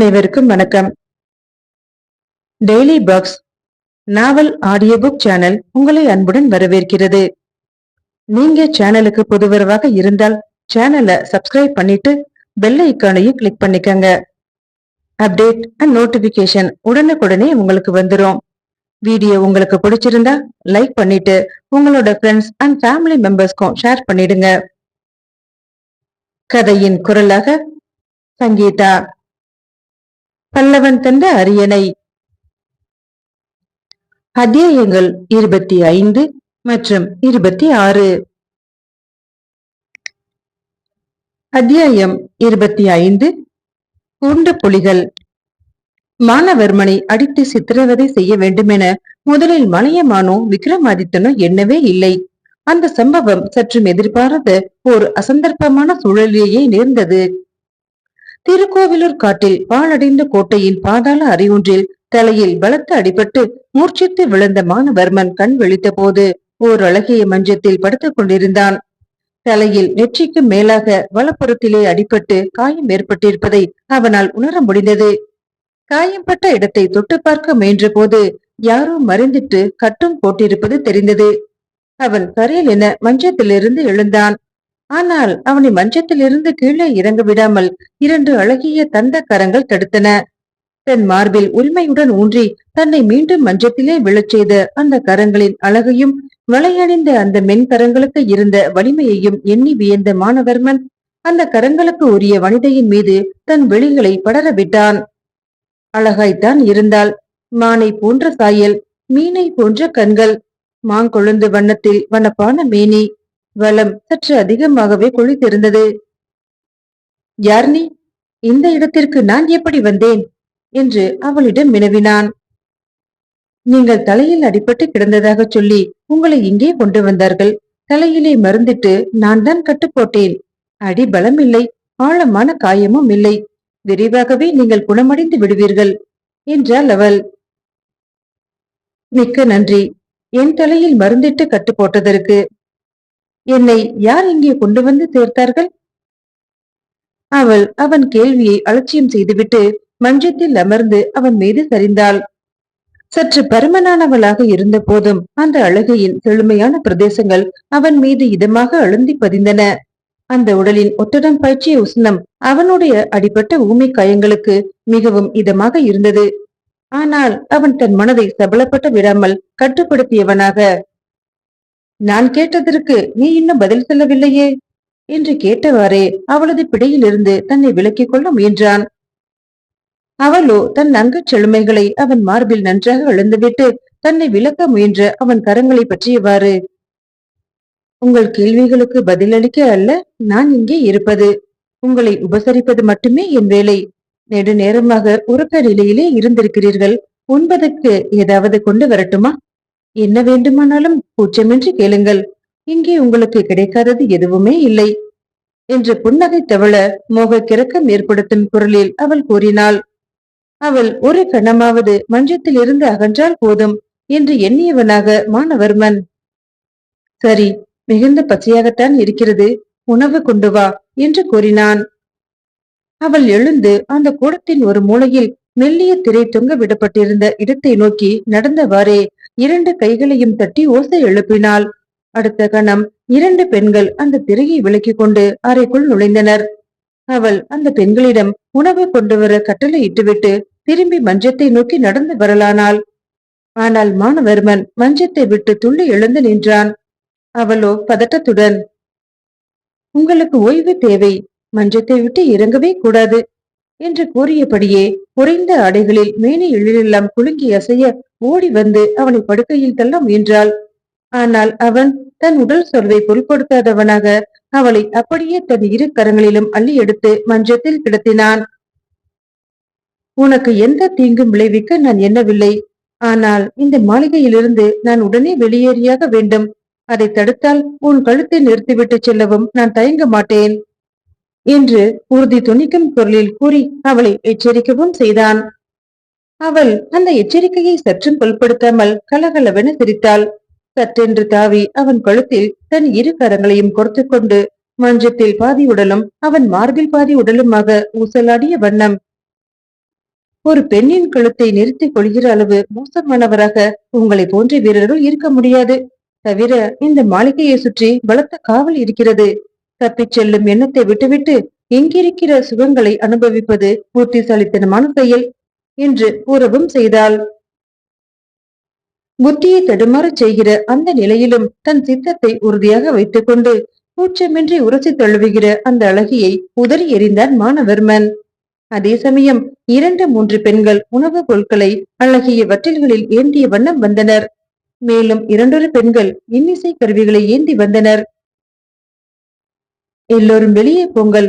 அனைவருக்கும் வணக்கம். Daily box novel audio book channel உங்களை அன்புடன் வரவேற்கிறது. நீங்க சேனலுக்கு புதுவரவாக இருந்தால் சேனலை சப்ஸ்கிரைப் பண்ணிட்டு பெல் ஐக்கானையும் கிளிக் பண்ணிக்கங்க. அப்டேட் அண்ட் நோட்டிபிகேஷன் உடனுக்குடனே உங்களுக்கு வந்துரும். வீடியோ உங்களுக்கு பிடிச்சிருந்தா லைக் பண்ணிட்டு உங்களோட ஃப்ரெண்ட்ஸ் அண்ட் ஃபேமிலி மெம்பர்ஸ்க்கும் ஷேர் பண்ணிடுங்க. கதையின் குரலாக சங்கீதா. பல்லவன் தந்த அரியணை. அத்தியாயங்கள் இருபத்தி ஐந்து மற்றும் இருபத்தி ஆறு. அத்தியாயம் இருபத்தி ஐந்து. கூண்ட புலிகள். மானவர்மனை அடித்து சித்திரவதை செய்ய வேண்டுமென முதலில் மலையமானோ விக்ரமாதித்தனோ எண்ணவே இல்லை. அந்த சம்பவம் சற்றும் எதிர்பாராத ஒரு அசந்தர்ப்பமான சூழலிலேயே நேர்ந்தது. திருக்கோவிலூர் காட்டில் பாழடைந்த கோட்டையின் பாதாள அறிவொன்றில் தலையில் பலத்த அடிபட்டு மூர்ச்சித்து விழுந்த மானவர்மன் கண் விழித்த போது ஓர் அழகிய மஞ்சத்தில் படுத்துக் கொண்டிருந்தான். தலையில் நெற்றிக்கு மேலாக வலப்புறத்திலே அடிபட்டு காயம் ஏற்பட்டிருப்பதை அவனால் உணர முடிந்தது. காயம்பட்ட இடத்தை தொட்டு பார்க்க முயன்ற போது யாரோ மறைந்திட்டு கட்டும் போட்டிருப்பது தெரிந்தது. அவன் கரையில் என மஞ்சத்திலிருந்து எழுந்தான். ஆனால் அவனை மஞ்சத்திலிருந்து கீழே இறங்க விடாமல் இரண்டு அழகிய தந்த கரங்கள் தடுத்தன. தன் மார்பில் உரிமையுடன் ஊன்றி தன்னை மீண்டும் மஞ்சத்திலே விழச் செய்த அந்த கரங்களின் அழகையும் வளையணிந்த அந்த மென் கரங்களுக்கு இருந்த வலிமையையும் எண்ணி வியந்த மானவர்மன் அந்த கரங்களுக்கு உரிய வனிதையின் மீது தன் வெளிகளை படர விட்டான். அழகாய்த்தான் இருந்தால் மானை போன்ற சாயல் மீனை போன்ற கண்கள் மாங்கொழுந்து வண்ணத்தில் வனப்பான மேனி வளம் சற்று அதிகமாகவே குளித்திருந்தது யார் நீ? இந்த இடத்திற்கு நான் எப்படி வந்தேன்? என்று அவளிடம் வினவினான். நீங்கள் தலையில் அடிபட்டு கிடந்ததாக சொல்லி உங்களை இங்கே கொண்டு வந்தார்கள். தலையிலே மருந்திட்டு நான் தான் கட்டு போட்டேன். அடி பலம் இல்லை ஆழமான காயமும் இல்லை. விரைவாகவே நீங்கள் குணமடைந்து விடுவீர்கள் என்றாள் அவள். மிக்க நன்றி. என் தலையில் மருந்திட்டு கட்டு போட்டதற்கு என்னை யார் இங்கே கொண்டு வந்து சேர்த்தார்கள்? அவள் அவன் கேள்வியை அலட்சியம் செய்துவிட்டு மஞ்சத்தில் அமர்ந்து அவன் மீது சரிந்தாள். சற்று பருமனானவளாக இருந்த போதும் அந்த அழகையின் செழுமையான பிரதேசங்கள் அவன் மீது இதமாக அழுந்தி பதிந்தன. அந்த உடலின் ஒத்தடம் பயிற்சிய உஷ்ணம் அவனுடைய அடிப்பட்ட ஊமை காயங்களுக்கு மிகவும் இதமாக இருந்தது. ஆனால் அவன் தன் மனதை சபலப்பட்டு விடாமல் கட்டுப்படுத்தியவனாக நான் கேட்டதற்கு நீ இன்னும் பதில் சொல்லவில்லையே? என்று கேட்டவாறே அவளது பிடியிலிருந்து தன்னை விலக்கிக் கொள்ள முயன்றான். அவளோ தன் அங்கச் செழுமைகளை அவன் மார்பில் நன்றாக எழுந்துவிட்டு தன்னை விளக்க முயன்ற அவன் கரங்களை பற்றியவாறு உங்கள் கேள்விகளுக்கு பதிலளிக்க அல்ல நான் இங்கே இருப்பது. உங்களை உபசரிப்பது மட்டுமே என் வேலை. நெடு நேரமாக உறக்க நிலையிலே இருந்திருக்கிறீர்கள். உண்பதற்கு ஏதாவது கொண்டு வரட்டுமா? என்ன வேண்டுமானாலும் கூச்சமின்றி கேளுங்கள். இங்கே உங்களுக்கு கிடைக்காதது எதுவுமே இல்லை. என்று புன்னகை தவள மோக கிறக்கம் ஏற்படுத்தும் குரலில் அவள் கூறினாள். அவள் ஒரு கணமாவது மஞ்சத்தில் இருந்து அகன்றால் போதும் என்று எண்ணியவனாக மானவர்மன் சரி மிகுந்த பச்சையாகத்தான் இருக்கிறது. உணவு கொண்டு வா என்று கூறினான். அவள் எழுந்து அந்த கூடத்தின் ஒரு மூலையில் மெல்லிய திரை தொங்க விடப்பட்டிருந்த இடத்தை நோக்கி நடந்தவாறே இரண்டு கைகளையும் தட்டி ஓசை எழுப்பினாள். அடுத்த கணம் இரண்டு பெண்கள் அந்த திரையை விலக்கிக் கொண்டு அறைக்குள் நுழைந்தனர். அவள் அந்த பெண்களிடம் உணவு கொண்டு வர கட்டளை இட்டுவிட்டு திரும்பி மஞ்சத்தை நோக்கி நடந்து வரலானாள். ஆனால் மானவர்மன் மஞ்சத்தை விட்டு துள்ளி எழுந்து நின்றான். அவளோ பதட்டத்துடன். உங்களுக்கு ஓய்வு தேவை. மஞ்சத்தை விட்டு இறங்கவே கூடாது. என்று கூறியபடியே குறைந்த ஆடைகளில் மேனி எழிலெல்லாம் குலுங்கி அசைய ஓடி வந்து அவனை படுக்கையில் தள்ள முயன்றாள். ஆனால் அவன் தன் உடல் சொல்வை பொருட்படுத்தாதவனாக அவளை அப்படியே தன் இரு கரங்களிலும் அள்ளி எடுத்து மஞ்சத்தில் கிடத்தினான். உனக்கு எந்த தீங்கும் விளைவிக்க நான் எண்ணவில்லை. ஆனால் இந்த மாளிகையிலிருந்து நான் உடனே வெளியேறியாக வேண்டும். அதை தடுத்தால் உன் கழுத்தை நிறுத்திவிட்டு செல்லவும் நான் தயங்க மாட்டேன். என்று உறுதி துணிக்கும் குரலில் கூறி அவளை எச்சரிக்கவும் செய்தான். அவள் அந்த எச்சரிக்கையை சற்றும் பொருட்படுத்தாமல் கலகலவென சிரித்தாள். சற்றென்று தாவி அவன் கழுத்தில் தன் இரு கரங்களையும் கொடுத்து கொண்டு மஞ்சத்தில் பாதி உடலும் அவன் மார்பில் பாதி உடலுமாக ஊசலாடிய வண்ணம். ஒரு பெண்ணின் கழுத்தை நிறுத்தி கொள்கிற அளவு மோசமானவராக உங்களை போன்ற வீரர்கள் இருக்க முடியாது. தவிர இந்த மாளிகையை சுற்றி பலத்த காவல் இருக்கிறது. தப்பிச் செல்லும் எண்ணத்தை விட்டுவிட்டு இங்கிருக்கிற சுகங்களை அனுபவிப்பது புத்திசாலித்தனமான செயல் என்று கூறவும் செய்தாள். புத்தியை தடுமாறச் செய்கிற அந்த நிலையிலும் தன் சித்தத்தை உறுதியாக வைத்துக் கொண்டு கூச்சமின்றி உரசி தழுவுகிற அந்த அழகியை உதறி எறிந்தான் மானவர்மன் அதே சமயம் இரண்டு மூன்று பெண்கள் உணவுப் பொருட்களை அழகிய வற்றில்களில் ஏந்திய வண்ணம் வந்தனர். மேலும் இரண்டொரு பெண்கள் இன்னிசை கருவிகளை ஏந்தி வந்தனர். எல்லோரும் வெளியே போங்கள்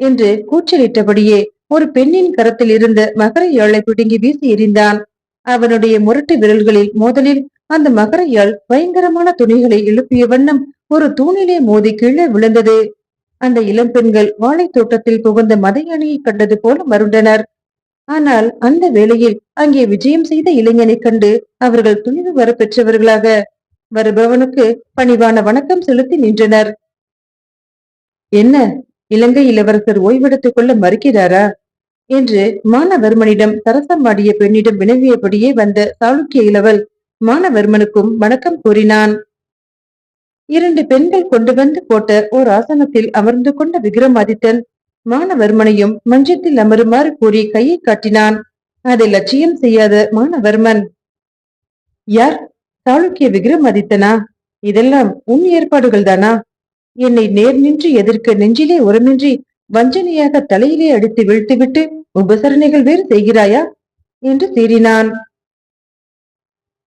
என்று கூச்சலிட்டபடியே ஒரு பெண்ணின் கரத்தில் இருந்த மகர யாழை பிடுங்கி வீசி எறிந்தான். அவனுடைய முரட்டு விரல்களில் மோதலில் அந்த மகர யாழ் பயங்கரமான துணிகளை எழுப்பிய வண்ணம் ஒரு தூணிலே மோதி கீழே விழுந்தது. அந்த இளம் பெண்கள் வாழைத் தோட்டத்தில் புகுந்த மதையானையை கண்டது போல மருண்டனர். ஆனால் அந்த வேளையில் அங்கே விஜயம் செய்த இளைஞனைக் கண்டு அவர்கள் துணிவு வர பெற்றவர்களாக வருபவனுக்கு பணிவான வணக்கம் செலுத்தி நின்றனர். என்ன? இலங்கை இளவரசர் ஓய்வெடுத்துக் கொள்ள மறுக்கிறாரா? என்று மானவர்மனிடம் சரசமாடிய பெண்ணிடம் வினவியபடியே வந்த சாளுக்கிய இளவல் மானவர்மனுக்கும் வணக்கம் கூறினான். இரண்டு பெண்கள் கொண்டு வந்து போட்ட ஓர் ஆசனத்தில் அமர்ந்து கொண்ட விக்ரமாதித்தன் மானவர்மனையும் மஞ்சத்தில் அமருமாறு கூறி கையை காட்டினான். அதை லட்சியம் செய்யாத மானவர்மன். யார்? சாளுக்கிய விக்ரமாதித்தனா? இதெல்லாம் உன் ஏற்பாடுகள் தானா என்னை நேர் நின்று எதிர்க்க நெஞ்சிலே உரமின்றி வஞ்சனையாக தலையிலே அடித்து வீழ்த்துவிட்டு உபசரணைகள் வேறு செய்கிறாயா? என்று சீறினான்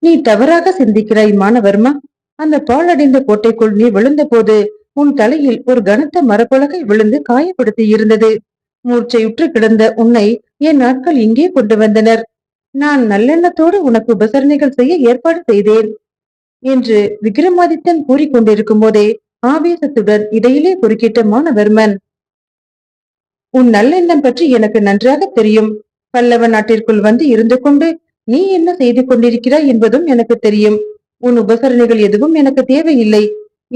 நீ தவறாக சிந்திக்கிறாய் மானவர்மா அந்த பாழடைந்த கோட்டைக்குள் நீ விழுந்த போது உன் தலையில் ஒரு கனத்த மரப்பலகை விழுந்து காயப்படுத்தி இருந்தது மூர்ச்சையுற்று கிடந்த உன்னை என் நாட்கள் இங்கே கொண்டு வந்தனர். நான் நல்லெண்ணத்தோடு உனக்கு உபசரணைகள் செய்ய ஏற்பாடு செய்தேன் என்று விக்ரமாதித்தன் கூறிக்கொண்டிருக்கும் போதே ஆவேசத்துடன் இடையிலே குறுக்கிட்ட மானவர்மன் உன் நல்லெண்ணம் பற்றி எனக்கு நன்றாக தெரியும். பல்லவ நாட்டிற்குள் வந்து இருந்து கொண்டு நீ என்ன செய்து கொண்டிருக்கிறாய் என்பதும் எனக்கு தெரியும். உன் உபசரணைகள் எதுவும் எனக்கு தேவையில்லை.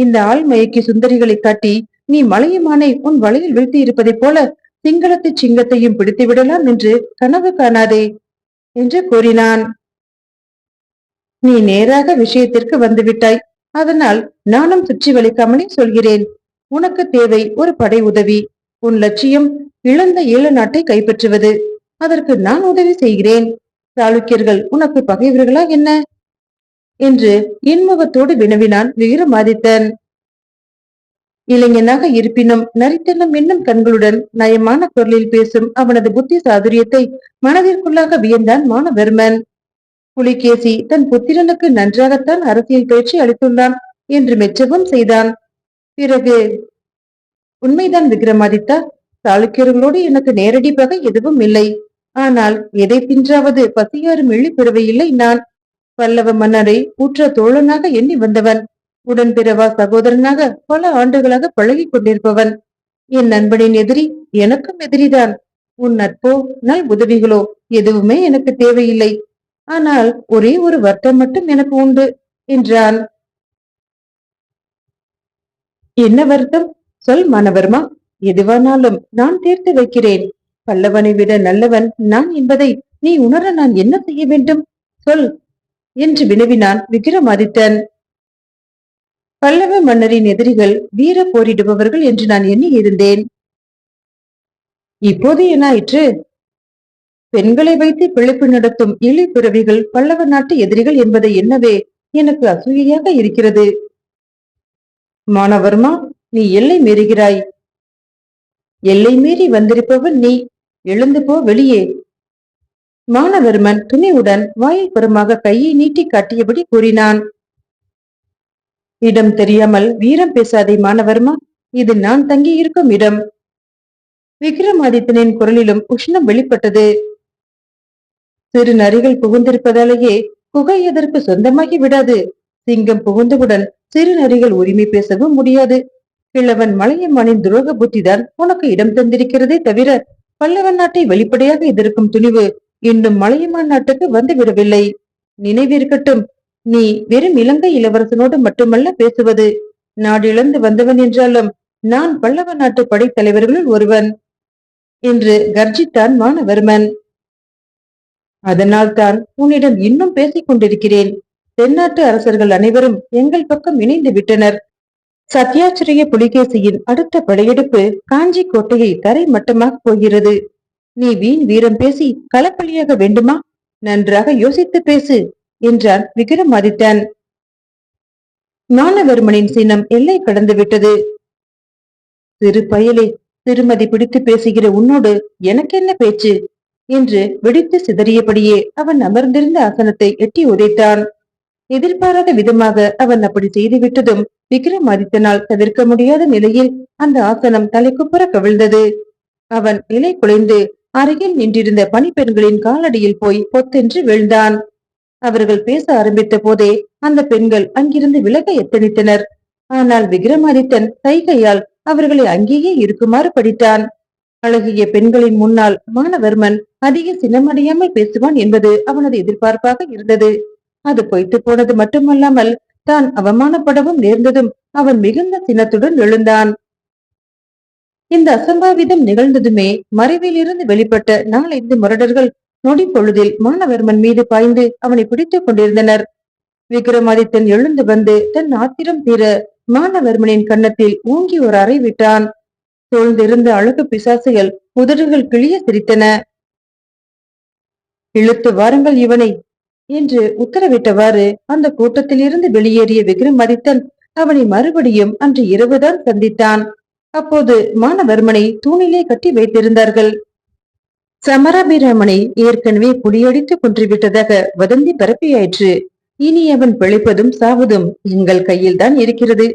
இந்த ஆள் மயக்கி சுந்தரிகளை காட்டி நீ மலையுமானை உன் வலையில் வீழ்த்தி இருப்பதைப் போல சிங்களத்து சிங்கத்தையும் பிடித்து விடலாம் என்று கனவு காணாதே என்று கூறினான். நீ நேராக விஷயத்திற்கு வந்துவிட்டாய் அதனால் நானும் சுற்றி வலிக்காமலே சொல்கிறேன். உனக்கு தேவை ஒரு படை உதவி. உன் லட்சியம் இழந்த ஈழ நாட்டை கைப்பற்றுவது. அதற்கு நான் உதவி செய்கிறேன். சாளுக்கியர்கள் உனக்கு பகைவர்களா என்ன? என்று இன்முகத்தோடு வினவினான் வீரமாதித்தன். இளைஞனாக இருப்பினும் நரித்தனம் என்னும் கண்களுடன் நயமான குரலில் பேசும் அவனது புத்தி சாதுரியத்தை மனதிற்குள்ளாக வியந்தான் மானவர்மன் புலிகேசி தன் புத்திரனுக்கு நன்றாகத்தான் அரசியல் பயிற்சி அளித்துள்ளான் என்று மெச்சவும் செய்தான். பிறகு உண்மைதான் விக்ரமாதித்தா சாளுக்கியர்களோடு எனக்கு நேரடி பகை எதுவும் இல்லை. ஆனால் எதை தின்றாவது பசியாரும் எள்ளி பெறவையில்லை நான். பல்லவ மன்னரை ஊற்ற தோழனாக எண்ணி வந்தவன். உடன்பிறவா சகோதரனாக பல ஆண்டுகளாக பழகி கொண்டிருப்பவன். என் நண்பனின் எதிரி எனக்கும் எதிரிதான். உன் நட்போ நல் உதவிகளோ எதுவுமே எனக்கு தேவையில்லை. ஆனால் ஒரே ஒரு வருத்தம் மட்டும் எனக்கு உண்டு என்றான். என்ன வருத்தம்? சொல் மாணவர்மா எதுவானாலும் நான் தீர்த்து வைக்கிறேன். பல்லவனை விட நல்லவன் நான் என்பதை நீ உணர நான் என்ன செய்ய வேண்டும்? சொல் என்று வினவினான் விக்ரமாதித்தன். பல்லவ மன்னரின் எதிரிகள் வீர போரிடுபவர்கள் என்று நான் எண்ணி இருந்தேன் இப்போது என்ன ஆயிற்று பெண்களை வைத்து பிழைப்பு நடத்தும் இழி பிறவிகள் பல்லவ நாட்டு எதிரிகள் என்பதை என்னவே எனக்கு அசூயையாக இருக்கிறது. மானவர்மா நீ எல்லை மீறுகிறாய். எல்லை மீறி வந்திருப்பவன் நீ. எழுந்து போ வெளியே. மானவர்மன் துணிவுடன் வாயில் புறமாக கையை நீட்டி காட்டியபடி கூறினான். இடம் தெரியாமல் வீரம் பேசாதே மானவர்மா இது நான் தங்கியிருக்கும் இடம். விக்ரமாதித்தனின் குரலிலும் உஷ்ணம் வெளிப்பட்டது. சிறு நரிகள் புகுந்திருப்பதாலேயே குகை எதற்கு சொந்தமாகி விடாது. சிங்கம் புகுந்தவுடன் சிறு நரிகள் உரிமை பேசவும் முடியாது. கிழவன் மலையம்மனின் துரோக புத்திதான் உனக்கு இடம் தந்திருக்கிறதே தவிர பல்லவன் நாட்டை வெளிப்படையாக எதிர்க்கும் துணிவு இன்னும் மலையமான் நாட்டுக்கு வந்து விடவில்லை நினைவிருக்கட்டும் நீ வெறும் இலங்கை இளவரசனோடு மட்டுமல்ல பேசுவது. நாடிழந்து வந்தவன் என்றாலும் நான் பல்லவ நாட்டு படைத்தலைவர்களுள் ஒருவன். என்று கர்ஜித்தான் மானவர்மன் அதனால் தான் உன்னிடம் இன்னும் பேசிக் கொண்டிருக்கிறேன். தென்னாட்டு அரசர்கள் அனைவரும் எங்கள் பக்கம் இணைந்து விட்டனர். சத்யாச்சிரிய புலிகேசியின் அடுத்த படையெடுப்பு காஞ்சி கோட்டையை தரை மட்டமாக போகிறது. நீ வீண் வீரம் பேசி களப்பலியாக வேண்டுமா? நன்றாக யோசித்து பேசு என்றான் விக்ரமாதித்தன். ஞானவர்மனின் சினம் எல்லை கடந்து விட்டது. சிறு பயலே திருமதி பிடித்து பேசுகிற உன்னோடு எனக்கென்ன பேச்சு? என்று வெடித்து சிதறியபடியே அவன் அமர்ந்திருந்த ஆசனத்தை எட்டி உதைத்தான். எதிர்பாராத விதமாக அவன் அப்படி செய்துவிட்டதும் விக்ரமாதித்தனால் தவிர்க்க முடியாத நிலையில் அந்த ஆசனம் தலைக்குப்புற கவிழ்ந்தது. அவன் நிலை குலைந்து அருகில் நின்றிருந்த பணிப்பெண்களின் காலடியில் போய் பொத்தென்று விழுந்தான். அவர்கள் பேச ஆரம்பித்த போதே அந்த பெண்கள் அங்கிருந்து விலக எத்தனித்தனர். ஆனால் விக்ரமாதித்தன் கைகையால் அவர்களை அங்கேயே இருக்குமாறு படித்தான். அழகிய பெண்களின் முன்னால் மானவர்மன் அதிக சினமடையாமல் பேசுவான் என்பது அவனது எதிர்பார்ப்பாக இருந்தது. அது பொய்த்து போனது மட்டுமல்லாமல் தான் அவமானப்படவும் நேர்ந்ததும் அவன் மிகுந்த சினத்துடன் எழுந்தான். இந்த அசம்பாவிதம் நிகழ்ந்ததுமே மறைவிலிருந்து வெளிப்பட்ட நாலந்து முரடர்கள் நொடி பொழுதில் மாணவர்மன் மீது பாய்ந்து அவனை பிடித்துக் கொண்டிருந்தனர். விக்ரமாதித்தன் எழுந்து வந்து தன் ஆத்திரம் தீர மானவர்மனின் கன்னத்தில் ஊங்கி ஒரு அறை விட்டான். சூழ்ந்திருந்த அழகு பிசாசுகள் உதடுகள் கிளிய சிரித்தன. இழுத்து வாருங்கள் இவனை என்று உத்தரவிட்டவாறு அந்த கூட்டத்தில் இருந்து வெளியேறிய விக்ரமாதித்தன் அவனை மறுபடியும் அன்று இரவுதான் சந்தித்தான். அப்போது மானவர்மனை தூணிலே கட்டி வைத்திருந்தார்கள். சமரபிராமனை ஏற்கனவே புலியடித்து கொன்றுவிட்டதாக வதந்தி பரப்பியாயிற்று. இனி அவன் பிழைப்பதும் சாவதும் எங்கள் கையில் தான் இருக்கிறது.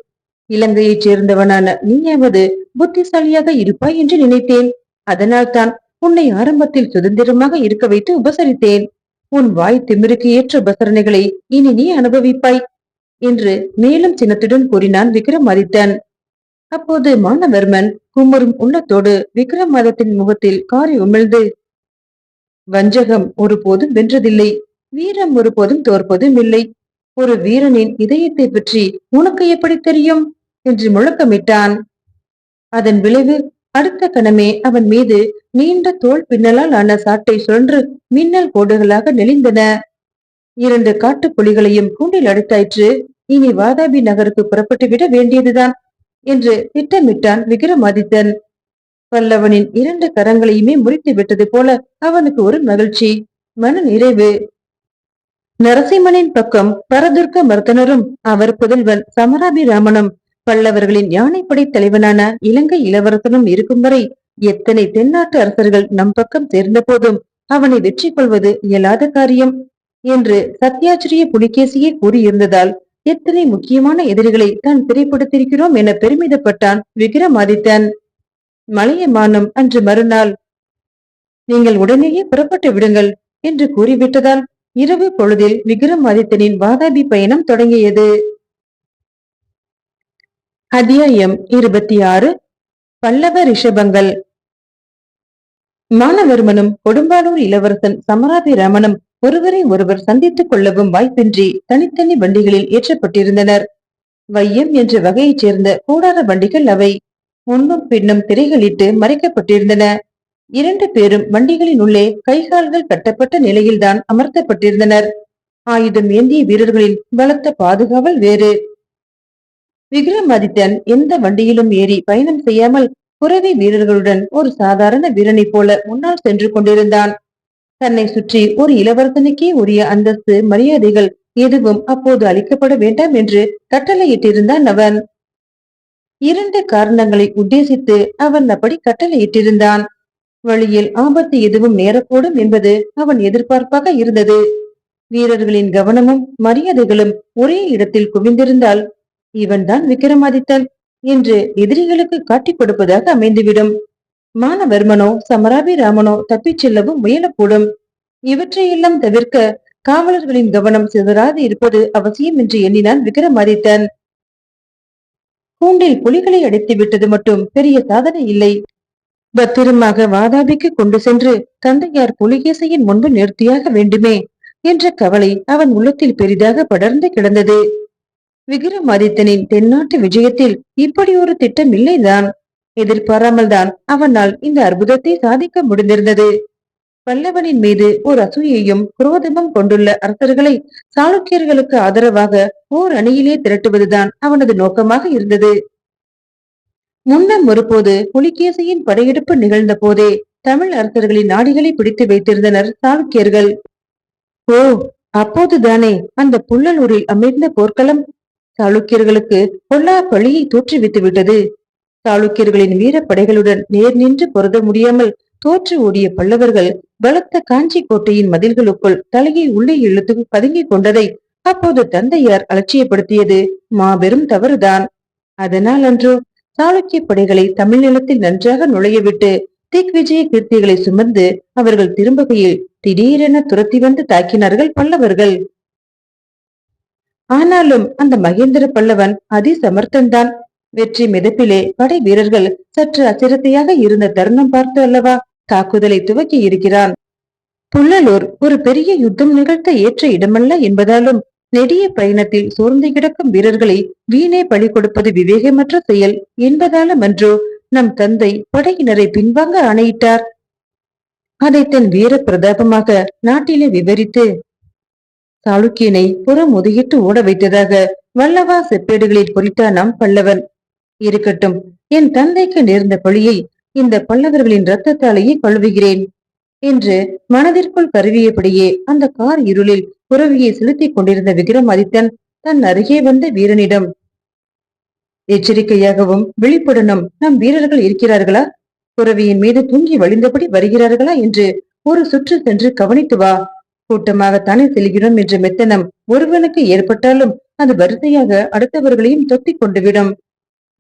இலங்கையைச் சேர்ந்தவனான நீயாவது புத்திசாலியாக இருப்பாய் என்று நினைத்தேன். அதனால்தான் உன்னை ஆரம்பத்தில் சுதந்திரமாக இருக்க வைத்து உபசரித்தேன். உன் வாய் திமிருக்கு ஏற்ற உபசரணைகளை இனி நீ அனுபவிப்பாய் என்று மேலும் சின்னத்துடன் கூறினான் விக்ரமாதித்தன். அப்போது மானவர்மன் குமரும் உள்ளத்தோடு விக்ரமாதத்தின் முகத்தில் காரி உமிழ்ந்து வஞ்சகம் ஒருபோதும் வென்றதில்லை வீரம் ஒருபோதும் தோற்பதும் இல்லை. ஒரு வீரனின் இதயத்தை பற்றி உனக்கு எப்படி தெரியும்? என்று முழக்கமிட்டான். அதன் விளைவு அடுத்த கணமே அவன் மீது நீண்ட தோல் பின்னலால் ஆன சாட்டை சுழன்று மின்னல் கோடுகளாக நெளிந்தன. இரண்டு காட்டு புலிகளையும் கூண்டில் அடுத்தாயிற்று. இனி வாதாபி நகருக்கு புறப்பட்டு விட வேண்டியதுதான் என்று திட்டமிட்டான் விக்ரமாதித்தன். பல்லவனின் இரண்டு கரங்களையுமே முறித்து விட்டது போல அவனுக்கு ஒரு மகிழ்ச்சி. மன நிறைவு. நரசிம்மனின் பக்கம் பரதுர்க்க மர்த்தனரும் அவர் புதல்வன் சமராபிராமனும் பல்லவர்களின் யானைப்படை தலைவனான இலங்கை இளவரசனும் இருக்கும் வரை எத்தனை தென்னாட்டு அரசர்கள் நம் பக்கம் சேர்ந்த போதும் அவனை வெற்றி கொள்வது இயலாத காரியம் என்று சத்யாச்சிரிய புலிகேசியே கூறியிருந்ததால் எத்தனை முக்கியமான எதிரிகளை தான் திரைப்படுத்திருக்கிறோம் என பெருமிதப்பட்டான் விக்ரமாதித்தன். மலையமானம் அன்று மறுநாள் நீங்கள் உடனேயே புறப்பட்டு விடுங்கள் என்று கூறிவிட்டதால் இரவு பொழுதில் விக்ரமாதித்தனின் வாதாபி பயணம் தொடங்கியது. அத்தியாயம் இருபத்தி ஆறு பல்லவ ரிஷபங்கள். மானவர்மனும் கொடும்பாளூர் இளவரசன் சமராபிராமனும் ஒருவரை ஒருவர் சந்தித்துக் கொள்ளவும் வாய்ப்பின்றி தனித்தனி வண்டிகளில் ஏற்றப்பட்டிருந்தனர். வையம் என்ற வகையைச் சேர்ந்த கூடார வண்டிகள் அவை முன்னும் பின்னும் திரைகளிட்டு மறைக்கப்பட்டிருந்தன. இரண்டு பேரும் வண்டிகளின் உள்ளே கைகால்கள் கட்டப்பட்ட நிலையில்தான் அமர்த்தப்பட்டிருந்தனர். ஆயுதம் ஏந்திய வீரர்களின் பலத்த பாதுகாவல் வேறு. விக்ரமாதித்தன் எந்த வண்டியிலும் ஏறி பயணம் செய்யாமல் புறவி வீரர்களுடன் ஒரு சாதாரண வீரனைப் போல முன்னால் சென்று கொண்டிருந்தான். தன்னை சுற்றி ஒரு இளவரசனுக்கே உரிய அந்தஸ்து மரியாதைகள் எதுவும் அப்போது அளிக்கப்பட வேண்டாம் என்று கட்டளையிட்டிருந்தான் அவன். இரண்டு காரணங்களை உத்தேசித்து அவன் அப்படி கட்டளையிட்டிருந்தான். வழியில் ஆபத்து எதுவும் நேரக்கூடும் என்பது அவன் எதிர்பார்ப்பாக இருந்தது. வீரர்களின் கவனமும் மரியாதைகளும் ஒரே இடத்தில் குவிந்திருந்தால் இவன்தான் விக்ரமாதித்தன் என்று எதிரிகளுக்கு காட்டிக் கொடுப்பதாக அமைந்துவிடும். மானவர்மனோ சமராபிராமனோ தப்பிச் செல்லவும் முயலக்கூடும். இவற்றையெல்லாம் தவிர்க்க காவலர்களின் கவனம் சிதறாது இருப்பது அவசியம் என்று எண்ணினான் விக்ரமாதித்தன் கூண்டில் புலிகளை அடைத்து விட்டது மட்டும் பெரிய சாதனை இல்லை. பத்திரமாக வாதாபிக்கு கொண்டு சென்று தந்தையார் புலிகேசையின் முன்பு நிறுத்தியாக வேண்டுமே என்ற கவலை அவன் உள்ளத்தில் பெரிதாக படர்ந்து கிடந்தது. விக்ரமாதித்தனின் தென்னாட்டு விஜயத்தில் இப்படி ஒரு திட்டம் இல்லைதான். எதிர்பாராமல் தான் அவனால் இந்த அற்புதத்தை சாதிக்க முடிந்திருந்தது. பல்லவனின் மீது ஒரு அசூயையும் குரோதமும் கொண்டுள்ள அரசர்களை சாளுக்கியர்களுக்கு ஆதரவாக ஓர் அணியிலே திரட்டுவதுதான் அவனது நோக்கமாக இருந்தது. முன்னம் ஒருபோது புலிகேசியின் படையெடுப்பு நிகழ்ந்த போதே தமிழ் அரசர்களின் நாடிகளை பிடித்து வைத்திருந்தனர் சாளுக்கியர்கள். ஓ அப்போதுதானே அந்த புள்ளலூரில் அமைந்த போர்க்களம் சாளுக்கியர்களுக்கு பொல்லா பழியை தோற்றுவித்து விட்டது. சாளுக்கியர்களின் வீரப்படைகளுடன் நேர் நின்று பொருத முடியாமல் தோற்று ஓடிய பல்லவர்கள் பலத்த காஞ்சி கோட்டையின் மதில்களுக்குள் தலையை உள்ளே இழுத்து பதுங்கிக் கொண்டதை அப்போது தந்தையார் அலட்சியப்படுத்தியது. மாபெரும் தவறுதான். அதனால் அன்றோ சாளுக்கிய படைகளை தமிழ் நிலத்தில் நன்றாக நுழையவிட்டு திக்விஜய கீர்த்திகளை சுமந்து அவர்கள் திரும்புகையில் திடீரென துரத்தி வந்து தாக்கினார்கள் பல்லவர்கள். ஆனாலும் அந்த மகேந்திர பல்லவன் அதி சமர்த்தன்தான் வெற்றி மிதப்பிலே படை வீரர்கள் சற்று அச்சிரத்தையாக இருந்த தருணம் பார்த்து அல்லவா தாக்குதலை துவக்கி இருக்கிறான். புள்ளலூர் ஒரு பெரிய யுத்தம் நிகழ்த்த ஏற்ற இடமல்ல என்பதாலும் நெடிய பயணத்தில் சோர்ந்து கிடக்கும் வீரர்களை வீணே பழி கொடுப்பது விவேகமற்ற செயல் என்பதாலும் அன்றோ நம் தந்தை படையினரை பின்வாங்க ஆணையிட்டார். அதை தன் வீர பிரதாபமாக நாட்டிலே விவரித்து சாளுக்கியனை புறமுதுகிட்டு ஓட வைத்ததாக வல்லவா செப்பேடுகளில் பொறித்தானாம் பல்லவன். இருக்கட்டும் என் தந்தைக்கு நேர்ந்த பழியை இந்த பல்லவர்களின் ரத்தத்தாலேயே கழுவுகிறேன். என்று மனதிற்குள் கருவியபடியே அந்த கார் இருளில் புறவியை செலுத்திக் கொண்டிருந்த விக்ரமாதித்தன் தன் அருகே வந்த வீரனிடம் எச்சரிக்கையாகவும் விழிப்புடனும் நம் வீரர்கள் இருக்கிறார்களா? புறவியின் மீது தூங்கி வழிந்தபடி வருகிறார்களா? என்று ஒரு சுற்று சென்று கவனித்து வா. கூட்டமாகத்தானே செல்கிறோம் என்ற மெத்தனம் ஒருவனுக்கு ஏற்பட்டாலும் அது வரிசையாக அடுத்தவர்களையும் தொத்திக் கொண்டுவிடும்.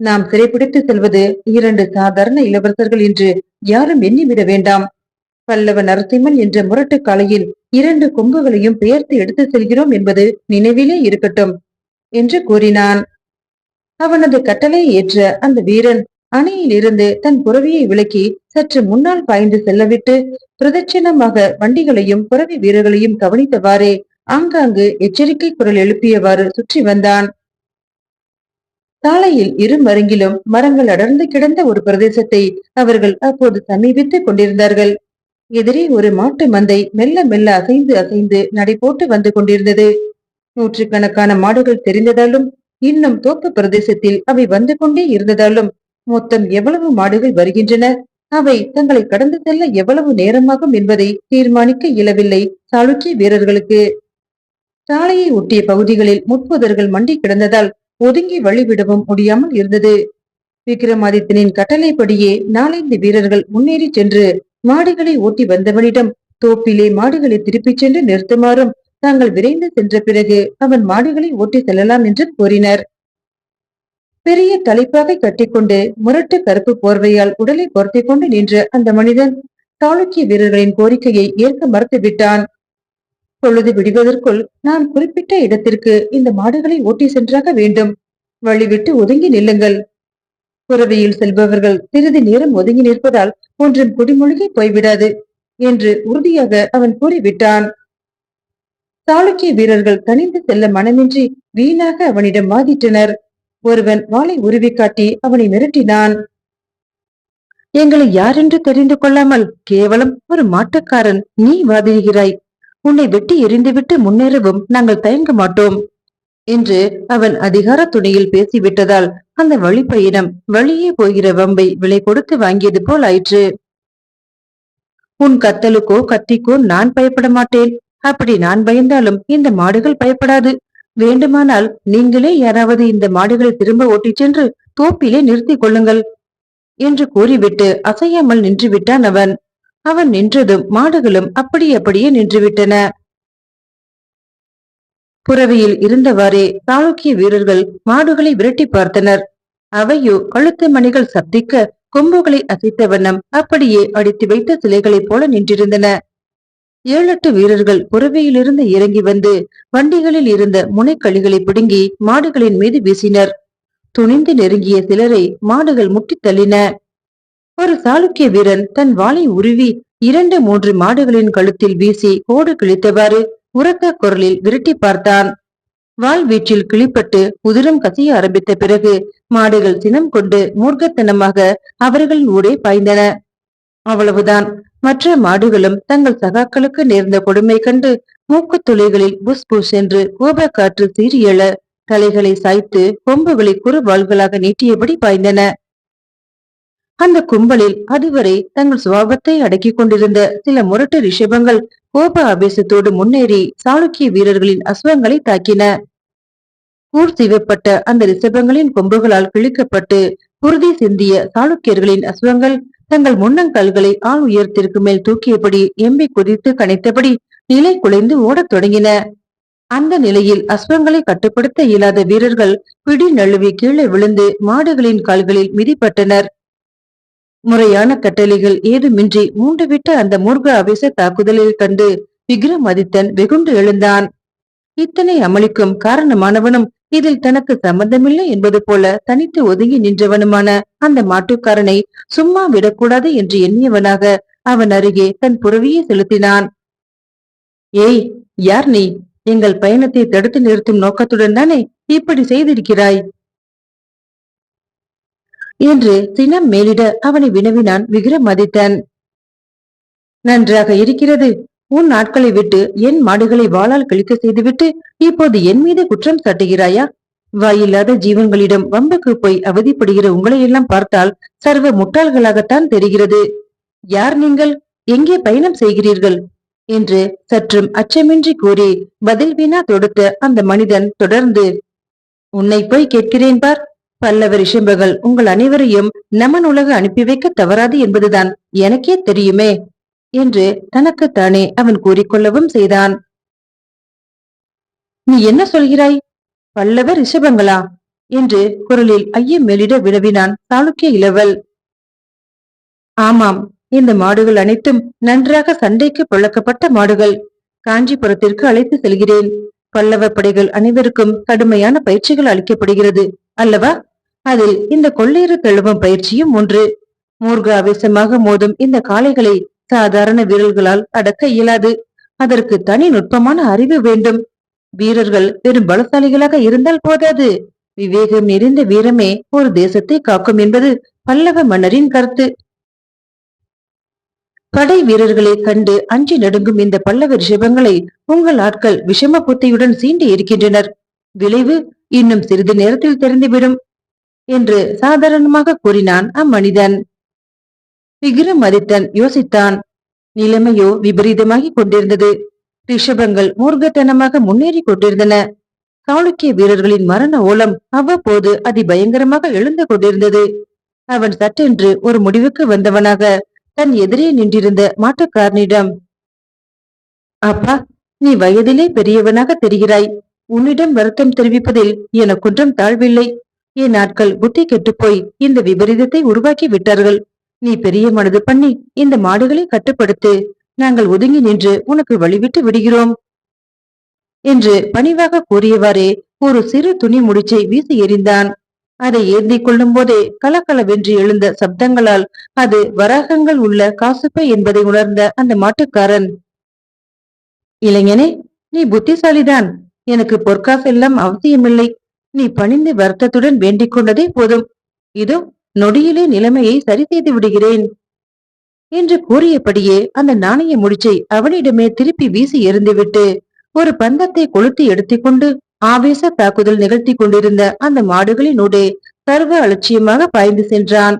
நாம் சிறைப்பிடித்து செல்வது இரண்டு சாதாரண இளவரசர்கள் என்று யாரும் எண்ணிவிட வேண்டாம். பல்லவ நரசிம்மன் என்ற முரட்டு காலையில் இரண்டு கொம்புகளையும் பெயர்த்து எடுத்து செல்கிறோம் என்பது நினைவிலே இருக்கட்டும் என்று கூறினான். அவனது கட்டளையை ஏற்ற அந்த வீரன் அணையில் இருந்து தன் புறவியை விளக்கி சற்று முன்னால் பாய்ந்து செல்லவிட்டு பிரதட்சிணமாக வண்டிகளையும் புறவி வீரர்களையும் கவனித்தவாறே ஆங்காங்கு எச்சரிக்கை குரல் எழுப்பியவாறு சுற்றி வந்தான். சாலையில் இரு மருங்கிலும் மரங்கள் அடர்ந்து கிடந்த ஒரு பிரதேசத்தை அவர்கள் அப்போது சமீபித்துக் கொண்டிருந்தார்கள். எதிரே ஒரு மாட்டு மந்தை மெல்ல மெல்ல அசைந்து அசைந்து நடை போட்டு வந்து கொண்டிருந்தது. நூற்றுக்கணக்கான மாடுகள் தெரிந்ததாலும் இன்னும் தோப்பு பிரதேசத்தில் அவை வந்து கொண்டே இருந்ததாலும் மொத்தம் எவ்வளவு மாடுகள் வருகின்றன? அவை தங்களை கடந்து செல்ல எவ்வளவு நேரமாகும் என்பதை தீர்மானிக்க இயலவில்லை சாளுக்கிய வீரர்களுக்கு. சாலையை ஒட்டிய பகுதிகளில் முட்புதர்கள் மண்டி கிடந்ததால் ஒதுங்கி வழிவிடவும் முடியாமல் இருந்தது. விக்ரமாதித்தனின் கட்டளைப்படியே நாலைந்து வீரர்கள் முன்னேறி சென்று மாடுகளை ஓட்டி வந்தவனிடம் தோப்பிலே மாடுகளை திருப்பிச் சென்று நிறுத்துமாறும் தாங்கள் விரைந்து சென்ற பிறகு அவன் மாடுகளை ஓட்டி செல்லலாம் என்று கூறினர். பெரிய தலைப்பாக கட்டிக்கொண்டு முரட்டு கருப்பு போர்வையால் உடலை பொருத்தி கொண்டு நின்ற அந்த மனிதன் சாளுக்கிய வீரர்களின் கோரிக்கையை ஏற்க மறுத்து விட்டான் பொழுது விடுவதற்குள் நான் குறிப்பிட்ட இடத்திற்கு இந்த மாடுகளை ஓட்டி சென்றாக வேண்டும். வழிவிட்டு ஒதுங்கி நில்லுங்கள். புறவியில் செல்பவர்கள் சிறிது நேரம் ஒதுங்கி நிற்பதால் ஒன்றும் குடிமொழிகை போய்விடாது என்று உறுதியாக அவன் கூறிவிட்டான். சாளுக்கிய வீரர்கள் தனிந்து செல்ல மனமின்றி வீணாக அவனிடம் வாதிட்டனர். ஒருவன் வாளை உருவி காட்டி அவனை மிரட்டினான். எங்களை யாரென்று தெரிந்து கொள்ளாமல் கேவலம் ஒரு மாட்டுக்காரன் நீ வாதிடுகிறாய். உன்னை வெட்டி எரிந்துவிட்டு முன்னேறவும் நாங்கள் தயங்க மாட்டோம். என்று அவன் அதிகார துணையில் பேசிவிட்டதால் அந்த வழிப்பயணம் வழியே போகிற வம்பை விலை கொடுத்து வாங்கியது போல் ஆயிற்று. உன் கத்தலுக்கோ கத்திக்கோ நான் பயப்பட மாட்டேன். அப்படி நான் பயந்தாலும் இந்த மாடுகள் பயப்படாது. வேண்டுமானால் நீங்களே யாராவது இந்த மாடுகளை திரும்ப ஓட்டிச் சென்று தோப்பிலே நிறுத்திக் கொள்ளுங்கள் என்று கூறிவிட்டு அசையாமல் நின்று விட்டான் அவன். அவன் நின்றதும் மாடுகளும் அப்படி அப்படியே நின்றுவிட்டன. புறவியில் இருந்தவாறே சாளுக்கிய வீரர்கள் மாடுகளை விரட்டி பார்த்தனர். அவையோ கழுத்து மணிகள் சப்திக்க கொம்புகளை அசைத்த வண்ணம் அப்படியே அடித்து வைத்த சிலைகளைப் போல நின்றிருந்தன. ஏழெட்டு வீரர்கள் புறவையிலிருந்து இறங்கி வந்து வண்டிகளில் இருந்த முனைக்களிகளை பிடுங்கி மாடுகளின் மீது வீசினர். துணிந்து நெருங்கிய சிலரை மாடுகள் முட்டித் தள்ளின. ஒரு சாளுக்கிய வீரன் தன் வாளை உருவி இரண்டு மூன்று மாடுகளின் கழுத்தில் வீசி கோடு கிழித்தவாறு உறக்க குரலில் விரட்டி பார்த்தான். வால் வீச்சில் கிளிப்பட்டு உதிரம் கசிய ஆரம்பித்த பிறகு மாடுகள் சினம் கொண்டு மூர்க்கத்தனமாக அவர்கள் ஊடே பாய்ந்தன. அவ்வளவுதான். மற்ற மாடுகளும் தங்கள் சகாக்களுக்கு நேர்ந்த கொடுமை கண்டு மூக்கு துளைகளில் புஷ் புஷ் என்று கோப காற்று சீரியல தலைகளை சாய்த்து கொம்புகளை குறுவாள்களாக நீட்டியபடி பாய்ந்தன. அந்த கும்பலில் அதுவரை தங்கள் சுவாபத்தை அடக்கிக் கொண்டிருந்த சில முரட்டு ரிஷபங்கள் கோப ஆவேசத்தோடு முன்னேறி சாளுக்கிய வீரர்களின் அஸ்வங்களை தாக்கின. கூர் சிவப்பட்ட அந்த ரிஷபங்களின் கொம்புகளால் கிழிக்கப்பட்டு குருதி சிந்திய சாளுக்கியர்களின் அஸ்வங்கள் தங்கள் முன்னங்கால்களை ஆள் உயரத்திற்கு மேல் தூக்கியபடி எம்பி குதித்து கனைத்தபடி நிலை குலைந்து ஓடத் தொடங்கின. அந்த நிலையில் அஸ்வங்களை கட்டுப்படுத்த இயலாத வீரர்கள் பிடி நழுவி கீழே விழுந்து மாடுகளின் கால்களில் மிதிப்பட்டனர். முறையான கட்டளைகள் ஏதுமின்றி மூண்டுவிட்ட அந்த மூர்க அவேச தாக்குதலில் கண்டு விக்ரமாதித்தன் வெகுண்டு எழுந்தான். இத்தனை அமளிக்கும் காரணமானவனும் இதில் தனக்கு சம்பந்தமில்லை என்பது போல தனித்து ஒதுங்கி நின்றவனுமான அந்த மாட்டுக்காரனை சும்மா விடக்கூடாது என்று எண்ணியவனாக அவன் அருகே தன் புறவியை செலுத்தினான். ஏய் யார் நீ? எங்கள் பயணத்தை தடுத்து நிறுத்தும் நோக்கத்துடன் தானே இப்படி செய்திருக்கிறாய்? என்று சினம் மேலிட அவனை வினவினான் விக்ரமாதித்தன் நன்றாக இருக்கிறது உன் நாட்களை விட்டு என் மாடுகளை வாளால் கழிக்க செய்துவிட்டு இப்போது என் மீது குற்றம் சாட்டுகிறாயா? வாயில்லாத ஜீவன்களிடம் வம்புக்கு போய் அவதிப்படுகிற உங்களை எல்லாம் பார்த்தால் சர்வ முட்டாள்களாகத்தான் தெரிகிறது. யார் நீங்கள்? எங்கே பயணம் செய்கிறீர்கள்? என்று சற்றும் அச்சமின்றி கூறி பதில் வீணா தொடுத்த அந்த மனிதன் தொடர்ந்து உன்னை போய் கேட்கிறேன் பார். பல்லவ ரிஷம்பகள் உங்கள் அனைவரையும் நமன் உலக அனுப்பி வைக்க தவறாது என்பதுதான். எனக்கே தெரியுமே. என்று தனக்குத்தானே அவன் கூறிக்கொள்ளவும் செய்தான். நீ என்ன சொல்கிறாய்? பல்லவ ரிஷபங்களா? என்று குரலில் ஐயம் மேலிட வினவினான் சாளுக்கிய இளவல். ஆமாம் இந்த மாடுகள் அனைத்தும் நன்றாக சண்டைக்கு பழக்கப்பட்ட மாடுகள். காஞ்சிபுரத்திற்கு அழைத்து செல்கிறேன். பல்லவ படைகள் அனைவருக்கும் கடுமையான பயிற்சிகள் அளிக்கப்படுகிறது அல்லவா? அதில் இந்த கொள்ளையறு தழுவும் பயிற்சியும் ஒன்று. மூர்க ஆவேசமாக மோதும் இந்த காளைகளை சாதாரண வீரர்களால் அடக்க இயலாது. அதற்கு தனி நுட்பமான அறிவு வேண்டும். வீரர்கள் பெரும் பலசாலிகளாக இருந்தால் போதாது. விவேகம் நிறைந்த வீரமே ஒரு தேசத்தை காக்கும் என்பது பல்லவ மன்னரின் கருத்து. படை வீரர்களை கண்டு அஞ்சி நடுங்கும் இந்த பல்லவ ரிஷபங்களை உங்கள் ஆட்கள் விஷம புத்தியுடன் சீண்டி இருக்கின்றனர் விளைவு இன்னும் சிறிது நேரத்தில் தெரிந்துவிடும் என்று சாதாரணமாக கூறினான் அம்மனிதன். விக்ரமாதித்தன் யோசித்தான். நிலைமையோ விபரீதமாகி கொண்டிருந்தது. ரிஷபங்கள் மூர்க்கத்தனமாக முன்னேறி கொண்டிருந்தன. சாளுக்கிய வீரர்களின் மரண ஓலம் அவ்வப்போது அதிபயங்கரமாக எழுந்து கொண்டிருந்தது. அவன் சட்டென்று ஒரு முடிவுக்கு வந்தவனாக தன் எதிரே நின்றிருந்த மாட்டுக்காரனிடம் அப்பா நீ வயதிலே பெரியவனாக தெரிகிறாய். உன்னிடம் வருத்தம் தெரிவிப்பதில் எனக்கொன்றும் தாழ்வில்லை. என் நாட்கள் புத்தி கெட்டுப்போய் இந்த விபரீதத்தை உருவாக்கி விட்டார்கள். நீ பெரிய மனது பண்ணி இந்த மாடுகளை கட்டுப்படுத்து. நாங்கள் ஒதுங்கி நின்று உனக்கு வழிவிட்டு விடுகிறோம். என்று பணிவாக கூறியவாறே ஒரு சிறு துணி முடிச்சை வீசி எறிந்தான். அதை ஏந்தி கொள்ளும் போதே கலக்கலவென்று எழுந்த சப்தங்களால் அது வராகங்கள் உள்ள காசுப்பை என்பதை உணர்ந்த அந்த மாட்டுக்காரன் இளைஞனே நீ புத்திசாலிதான். எனக்கு பொற்காசெல்லாம் அவசியமில்லை. நீ பணிந்து வருத்தத்துடன் வேண்டிக் கொண்டதே போதும். இதோ நொடியிலே நிலைமையை சரி செய்து விடுகிறேன். என்று கூறியபடியே அந்த நாணய முடிச்சை அவனிடமே திருப்பி வீசி எறிந்துவிட்டு ஒரு பந்தத்தை கொளுத்தி எடுத்துக்கொண்டு ஆவேச தாக்குதல் நிகழ்த்தி கொண்டிருந்த அந்த மாடுகளினூடே சர்வ அலட்சியமாக பாய்ந்து சென்றான்.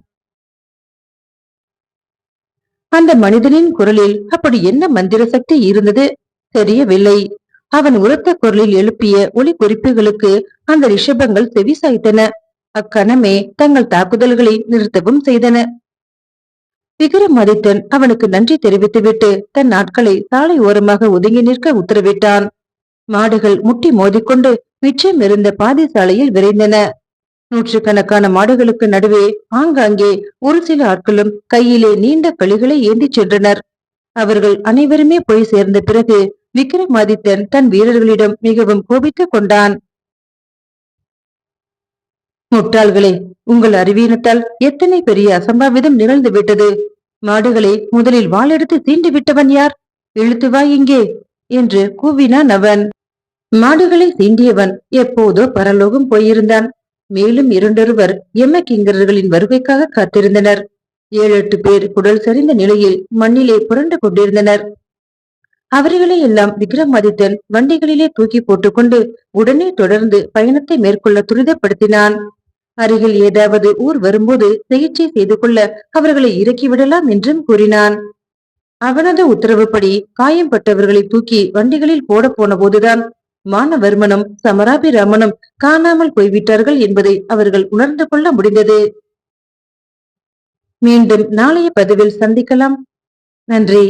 அந்த மனிதனின் குரலில் அப்படி என்ன மந்திர சக்தி இருந்தது தெரியவில்லை. அவன் உரத்த குரலில் எழுப்பிய ஒளி குறிப்புகளுக்கு அந்த ரிஷபங்கள் செவி சாய்த்தன அக்கணமே தங்கள் தாக்குதல்களை நிறுத்தவும் செய்தன. விக்ரமாதித்தன் அவனுக்கு நன்றி தெரிவித்துவிட்டு தன் நாட்களை சாலை ஓரமாக ஒதுங்கி நிற்க உத்தரவிட்டான். மாடுகள் முட்டி மோதிக்கொண்டு மிச்சம் இருந்த பாதி சாலையில் விரைந்தன. நூற்றுக்கணக்கான மாடுகளுக்கு நடுவே ஆங்காங்கே ஒரு சில ஆட்களும் கையிலே நீண்ட களிகளை ஏந்திச் சென்றனர். அவர்கள் அனைவருமே போய் சேர்ந்த பிறகு விக்ரமாதித்தன் தன் வீரர்களிடம் மிகவும் கோபித்துக் கொண்டான். முட்டாள்களே உங்கள் அறிவீனத்தால் எத்தனை பெரிய அசம்பாவிதம் நிகழ்ந்து விட்டது? மாடுகளை முதலில் வாளெடுத்து தீண்டி விட்டவன் யார்? இழுத்து வா இங்கே என்று கூவினான் அவன். மாடுகளை தீண்டியவன் எப்போதோ பரலோகம் போயிருந்தான். மேலும் இரண்டொருவர் எம்ம கிங்கரர்களின் வருகைக்காக காத்திருந்தனர். ஏழு எட்டு பேர் குடல் சரிந்த நிலையில் மண்ணிலே புரண்டு கொண்டிருந்தனர். அவர்களை எல்லாம் விக்ரமாதித்தன் வண்டிகளிலே தூக்கி போட்டுக்கொண்டு உடனே தொடர்ந்து பயணத்தை மேற்கொள்ள துரிதப்படுத்தினான். அருகில் ஏதாவது ஊர் வரும்போது சிகிச்சை செய்து கொள்ள அவர்களை இறக்கிவிடலாம் என்றும் கூறினான். அவனது உத்தரவுப்படி காயம்பட்டவர்களை தூக்கி வண்டிகளில் போட போன போதுதான் மானவர்மனும் சமராபிராமனும் காணாமல் போய்விட்டார்கள் என்பதை அவர்கள் உணர்ந்து கொள்ள முடிந்தது. மீண்டும் நாளைய பதிவில் சந்திக்கலாம். நன்றி.